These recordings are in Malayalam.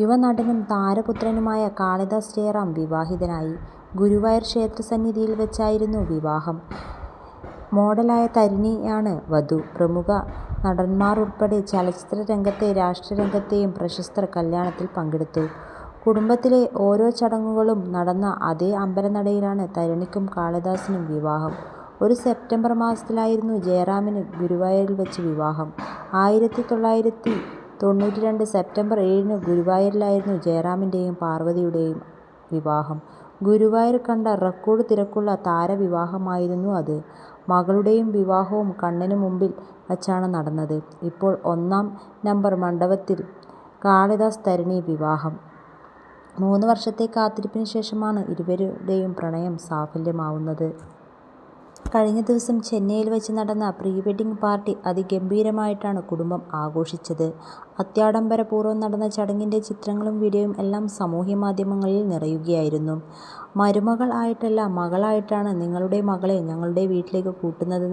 യുവനടനും താരപുത്രനുമായ കാളിദാസ് ജയറാം വിവാഹിതനായി. ഗുരുവായൂർ ക്ഷേത്രസന്നിധിയിൽ വെച്ചായിരുന്നു വിവാഹം. മോഡലായ തരിണിയാണ് വധു. പ്രമുഖ നടന്മാരുൾപ്പെടെ ചലച്ചിത്രരംഗത്തെയും രാഷ്ട്രീയരംഗത്തെയും പ്രശസ്തർ കല്യാണത്തിൽ പങ്കെടുത്തു. കുടുംബത്തിലെ ഓരോ ചടങ്ങുകളും നടന്ന അതേ അമ്പലനടയിലാണ് തരിണിക്കും കാളിദാസിനും വിവാഹം. ഒരു സെപ്റ്റംബർ മാസത്തിലായിരുന്നു ജയറാമിന് ഗുരുവായൂരിൽ വെച്ച് വിവാഹം. ആയിരത്തി തൊള്ളായിരത്തി തൊണ്ണൂറ്റിരണ്ട് സെപ്റ്റംബർ ഏഴിന് ഗുരുവായൂരിലായിരുന്നു ജയറാമിന്റെയും പാർവതിയുടെയും വിവാഹം. ഗുരുവായൂർ കണ്ട റെക്കോർഡ് തിരക്കുള്ള താരവിവാഹമായിരുന്നു അത്. മകളുടെയും വിവാഹവും കണ്ണിന് മുമ്പിൽ വച്ചാണ് നടന്നത്. ഇപ്പോൾ ഒന്നാം നമ്പർ മണ്ഡപത്തിൽ കാളിദാസ്-തരിണി വിവാഹം. മൂന്ന് വർഷത്തെ കാത്തിരിപ്പിന് ശേഷമാണ് ഇരുവരുടെയും പ്രണയം സാഫല്യമാവുന്നത്. കഴിഞ്ഞ ദിവസം ചെന്നൈയിൽ വെച്ച് നടന്ന പ്രീ വെഡിംഗ് പാർട്ടി അതിഗംഭീരമായിട്ടാണ് കുടുംബം ആഘോഷിച്ചത്. അത്യാഡംബരപൂർവം നടന്ന ചടങ്ങിന്റെ ചിത്രങ്ങളും വീഡിയോയും എല്ലാം സാമൂഹ്യ മാധ്യമങ്ങളിൽ നിറയുകയായിരുന്നു. മരുമകൾ ആയിട്ടല്ല മകളായിട്ടാണ് നിങ്ങളുടെ മകളെ ഞങ്ങളുടെ വീട്ടിലേക്ക് കൂട്ടുന്നത്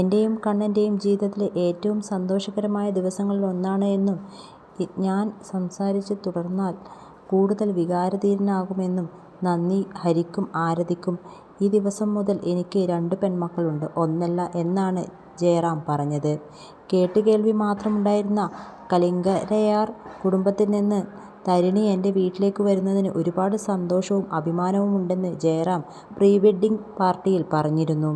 എന്റെയും കണ്ണന്റെയും ജീവിതത്തിലെ ഏറ്റവും സന്തോഷകരമായ ദിവസങ്ങളിൽ ഒന്നാണ് എന്നും ഞാൻ സംസാരിച്ച് തുടർന്നാൽ കൂടുതൽ വികാരധീരനാകുമെന്നും നന്ദി ഹരിക്കും ആരതിക്കും. ഈ ദിവസം മുതൽ എനിക്ക് രണ്ട് പെൺമക്കളുണ്ട് ഒന്നല്ല എന്നാണ് ജയറാം പറഞ്ഞത്. കേട്ടുകേൾവി മാത്രമുണ്ടായിരുന്ന കലിംഗരയാർ കുടുംബത്തിൽ നിന്ന് തരിണി എന്റെ വീട്ടിലേക്ക് വരുന്നതിന് ഒരുപാട് സന്തോഷവും അഭിമാനവുമുണ്ടെന്ന് ജയറാം പ്രീ വെഡ്ഡിങ് പാർട്ടിയിൽ പറഞ്ഞിരുന്നു.